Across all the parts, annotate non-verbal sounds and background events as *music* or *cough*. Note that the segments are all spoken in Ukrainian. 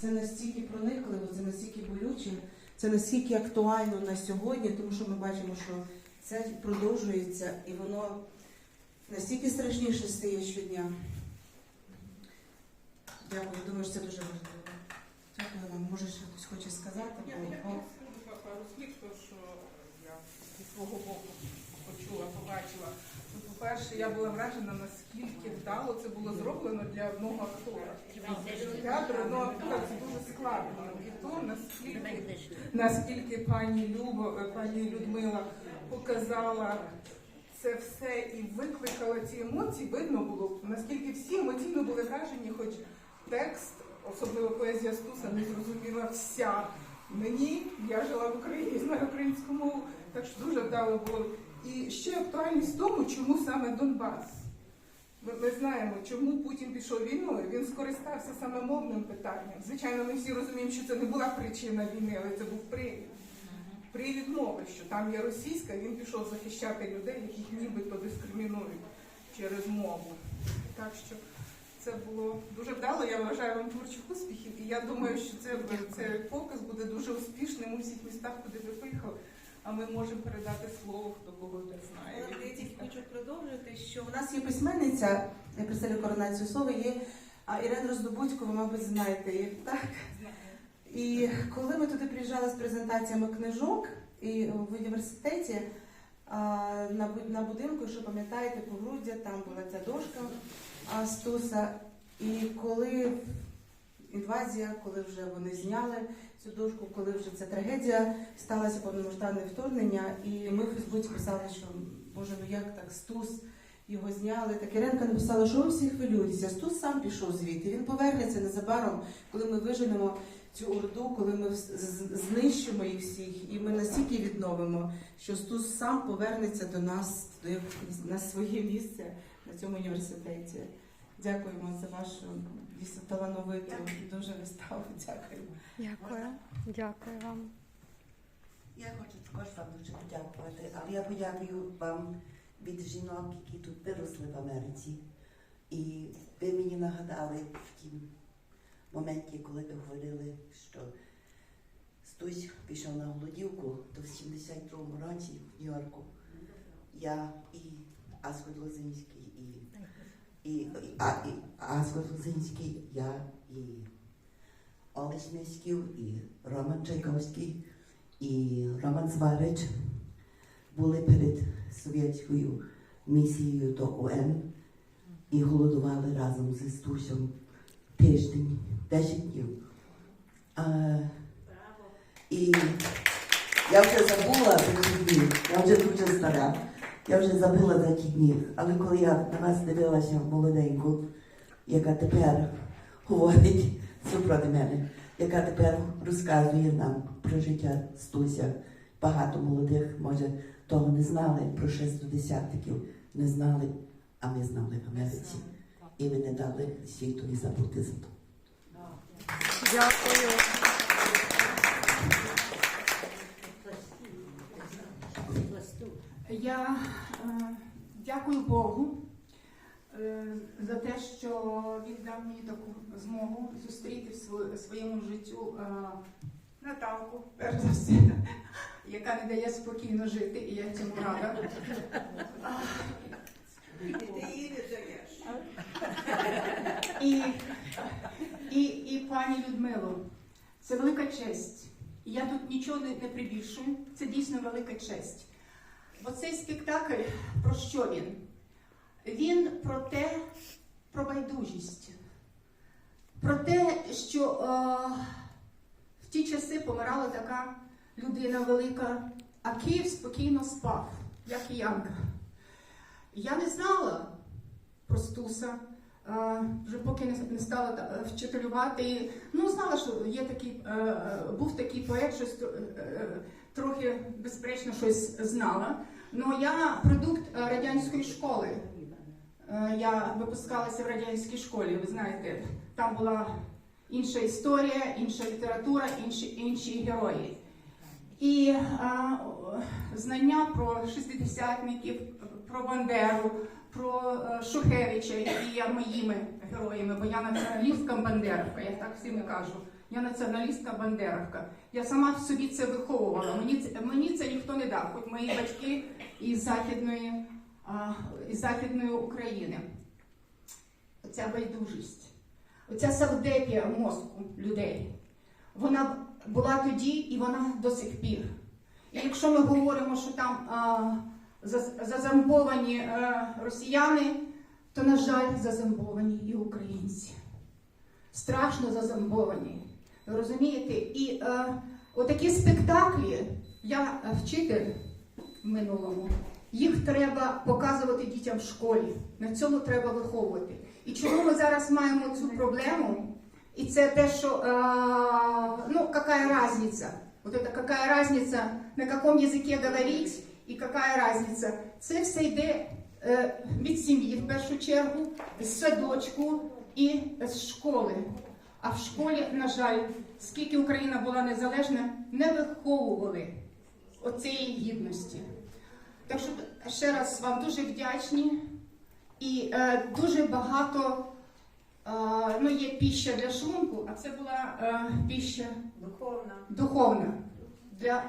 це настільки проникливо, це настільки болюче, це настільки актуально на сьогодні, тому що ми бачимо, що це продовжується і воно настільки страшніше стає щодня. Дякую, думаю, що це дуже важливо. Дякую вам. Може, ще хтось хоче сказати? Я, я пару слів, то що я зі свого боку почула, побачила. Ну, По-перше, я була вражена, наскільки вдало це було зроблено для одного актора. Театр одного актора це дуже складно. І то наскільки, наскільки пані Люба, е, пані Людмила показала це все і викликала ці емоції, видно було, наскільки всі емоційно були вражені, хоч текст, особливо поезія Стуса, не зрозуміла вся. Мені, я жила в Україні, знаю українську мову, так що дуже вдало було. І ще актуальність в тому, чому саме Донбас. Ми, ми знаємо, чому Путін пішов війною. Він скористався саме мовним питанням. Звичайно, ми всі розуміємо, що це не була причина війни, але це був привід. Привід мови, що там є російська, він пішов захищати людей, яких нібито дискримінують через мову. Так що це було дуже вдало. Я вважаю вам творчих успіхів. І я думаю, що це, цей показ буде дуже успішним у всіх містах, куди ви поїхали. А ми можемо передати слово, хто кого де знає. Я тільки хочу продовжити, що у нас є письменниця, я представлю коронацію слова, є Ірина Роздобудько, ви, мабуть, знаєте її, так? І коли ми туди приїжджали з презентаціями книжок і в університеті на, бу- на будинку, якщо пам'ятаєте, погруддя, там була ця дошка Стуса. І коли інвазія, коли вже вони зняли цю дошку, коли вже ця трагедія сталося повномасштабне вторгнення, і ми в Фейсбуці писали, що Боже, ну як так, Стус його зняли. Так Іренка написала, що ви всі хвилюєтеся. Стус сам пішов звідти. Він повернеться незабаром, коли ми виженемо цю орду, коли ми знищимо їх всіх, і ми настільки відновимо, що Стус сам повернеться до нас на своє місце на цьому університеті. Дякуємо за вашу дійсно талановиту дуже виставу. Дякуємо. Дякую. Дякую вам. Я хочу також вам дуже подякувати, але я подякую вам від жінок, які тут виросли в Америці. І ви мені нагадали в тім моменті, коли ви говорили, що Стусь пішов на голодівку, то в 72-му році в Нью-Йорку я і Асход Лозинський, і, і, а, і Асход Лозинський, я і Олесь Міськів, і Роман Чайковський і Роман Зварич були перед совєтською місією до ОН і голодували разом зі Стусем тиждень, 10 днів. А, і я вже забула я вже дуже стара, я вже забула за ті дні. Але коли я на вас дивилася молоденьку, яка тепер говорить супроти мене, яка тепер розказує нам про життя Стуся. Багато молодих, може, того не знали, про шестидесятників не знали, а ми знали в Америці. І ви не дали світові забути за то. Дякую. Я е, дякую Богу е, за те, що він дав мені таку змогу зустріти в своєму життю е, Наталку, перш за все, *laughs* яка не дає спокійно жити, і я цьому рада. І, і, і пані Людмилу, це велика честь. Я тут нічого не прибільшую, це дійсно велика честь. Бо цей спектакль про що він? Він про те, про байдужість, про те, що е, в ті часи помирала така людина велика, а Київ спокійно спав, як і Янка. Я не знала про Стуса, е, вже поки не, стала та- вчителювати. Ну, знала, що є такий, е, е, був такий поет, щось е, е, трохи безперечно щось знала. Ну я продукт е, радянської школи. Е, Я випускалася в радянській школі. Ви знаєте, там була інша історія, інша література, інші, інші герої. І е, знання про шестидесятників, про Бандеру, про Шухевича, які є моїми героями, бо я націоналістка Бандеровка, я так всім і кажу. Я націоналістка бандеровка. Я сама в собі це виховувала. Мені мені це ніхто не дав, хоч мої батьки із західної, а, із західної України. Оця байдужість, оця савдепія мозку людей. Вона була тоді і вона до сих пір. І якщо ми говоримо, що там а, за- зазомбовані е, росіяни, то, на жаль, зазомбовані і українці. Страшно зазомбовані. Розумієте? І е, отакі спектаклі, я е, вчитель в минулому, їх треба показувати дітям в школі. На цьому треба виховувати. І чому ми зараз маємо цю проблему? І це те, що е, ну, какая разница? Вот это какая разница, на каком языке говорить і какая разница? Це все йде е, від сім'ї в першу чергу, з садочку і з школи. А в школі, на жаль, скільки Україна була незалежна, не виховували оцієї гідності. Так що ще раз вам дуже вдячні і е, дуже багато е, ну, є піща для шлунку, а це була е, піща Духовна. духовна для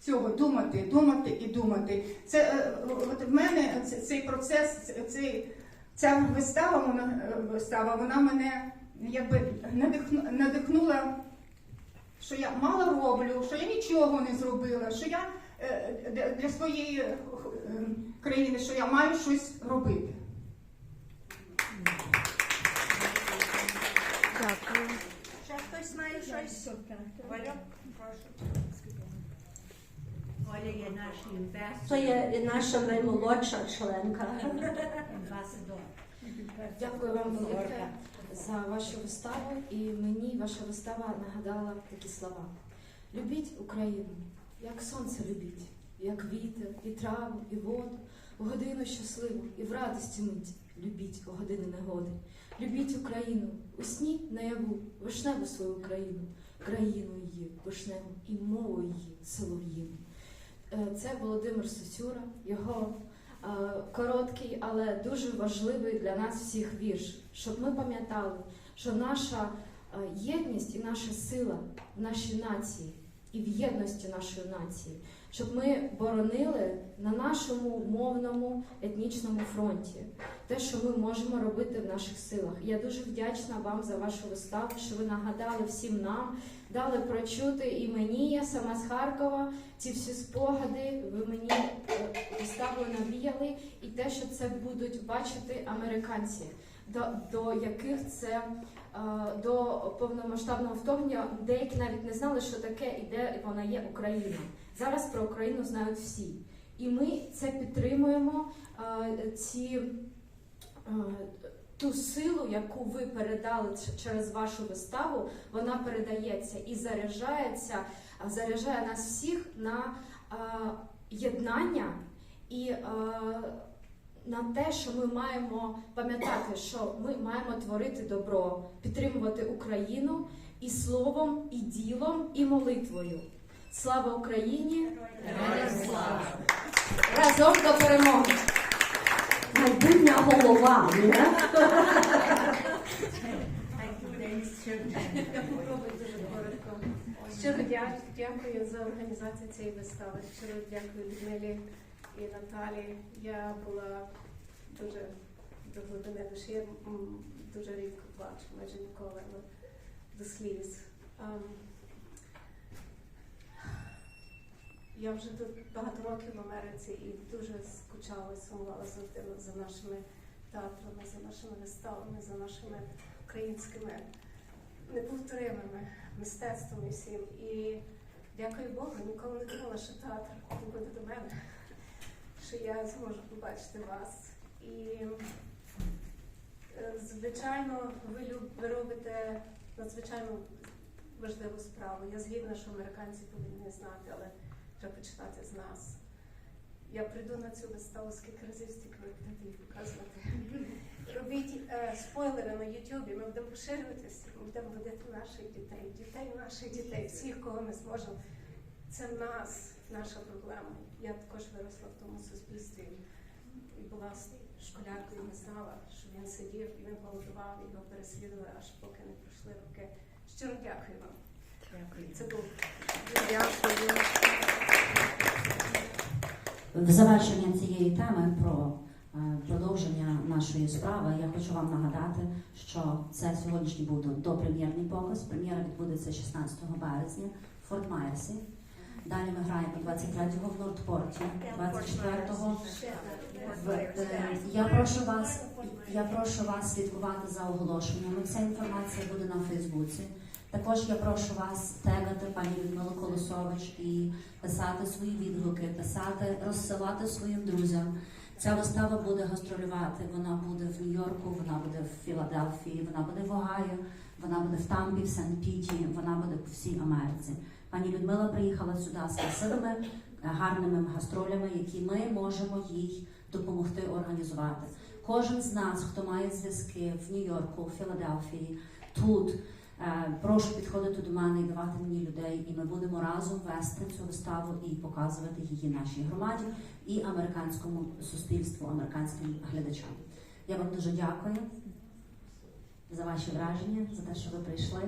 цього думати, думати і думати. Це е, от в мене цей процес, цей, ця вистава, вона е, вистава, вона мене якби надихну- надихнула, що я мало роблю, що я нічого не зробила, що я е, для- своєї е, країни, що я маю щось робити. Дякую. Ще хтось має щось? Оля, прошу. Оля є наш інвестор. То є наша наймолодша членка. Дякую вам велике за вашу виставу, і мені ваша вистава нагадала такі слова: любіть Україну, як сонце любіть, як вітер, і траву, і воду, у годину щасливу і в радості мить. Любіть у години негоди. Любіть Україну, у сні наяву, вишневу свою країну, країну її, вишневу і мову її солов'їну. Е, Це Володимир Сосюра, його короткий, але дуже важливий для нас всіх вірш, щоб ми пам'ятали, що наша е, єдність і наша сила в нашій нації і в єдності нашої нації, щоб ми боронили на нашому мовному етнічному фронті те, що ми можемо робити в наших силах. Я дуже вдячна вам за вашу виставу, що ви нагадали всім нам, дали прочути і мені, я сама з Харкова, ці всі спогади ви мені е, виставою навіяли, і те, що це будуть бачити американці, до, до яких це е, до повномасштабного вторгнення деякі навіть не знали, що таке і де вона є Україна. Зараз про Україну знають всі. І ми це підтримуємо. е, Ці е, ту силу, яку ви передали через вашу виставу, вона передається і заряджається, заряджає нас всіх на е, єднання і на те, що ми маємо пам'ятати, що ми маємо творити добро, підтримувати Україну і словом, і ділом, і молитвою. Слава Україні! Разом до перемоги! Майбутня голова. Щиро дякую за організацію цієї вистави. Щиро дякую Людмилі і Наталі. Я була дуже до глибини душі. Дуже рідко плачу, майже ніколи, але до сліз. Я вже тут багато років в Америці і дуже скучала, сумувала завжди за нашими театрами, за нашими виставами, за нашими українськими неповторимими мистецтвом і всім. І дякую Богу, ніколи не думала, що театр буде до мене, що я зможу побачити вас. І е, звичайно, ви, ви робите надзвичайно важливу справу. Я згідна, що американці повинні знати, але треба починати з нас. Я прийду на цю виставу скільки разів, стільки ви будете їх показувати. Робіть е, спойлери на Ютубі, ми будемо поширюватися, ми будемо водити наших дітей, дітей наших дітей, всіх, кого ми зможемо. Це нас, наша проблема. Я також виросла в тому суспільстві і була школяркою, не знала, що він сидів і він голодував, його переслідували, аж поки не пройшли роки. Щиро дякую вам. Дякую. В завершення цієї теми про е, продовження нашої справи я хочу вам нагадати, що це сьогоднішній був допрем'єрний показ. Прем'єра відбудеться 16 березня в Форт Майерсі. Далі ми граємо 23-го в Нортпорті, 24-го е, я прошу вас, я прошу вас слідкувати за оголошеннями. Ця інформація буде на Фейсбуці. Також я прошу вас тегати пані Людмилу Колосович і писати свої відгуки, писати, розсилати своїм друзям. Ця вистава буде гастролювати. Вона буде в Нью-Йорку, вона буде в Філадельфії, вона буде в Огайо, вона буде в Тампі, в Сент-Піті, вона буде по всій Америці. Пані Людмила приїхала сюди з красивими, гарними гастролями, які ми можемо їй допомогти організувати. Кожен з нас, хто має зв'язки в Нью-Йорку, в Філадельфії, тут. Е, Прошу підходити до мене і давати мені людей, і ми будемо разом вести цю виставу і показувати її нашій громаді і американському суспільству, американським глядачам. Я вам дуже дякую за ваші враження, за те, що ви прийшли.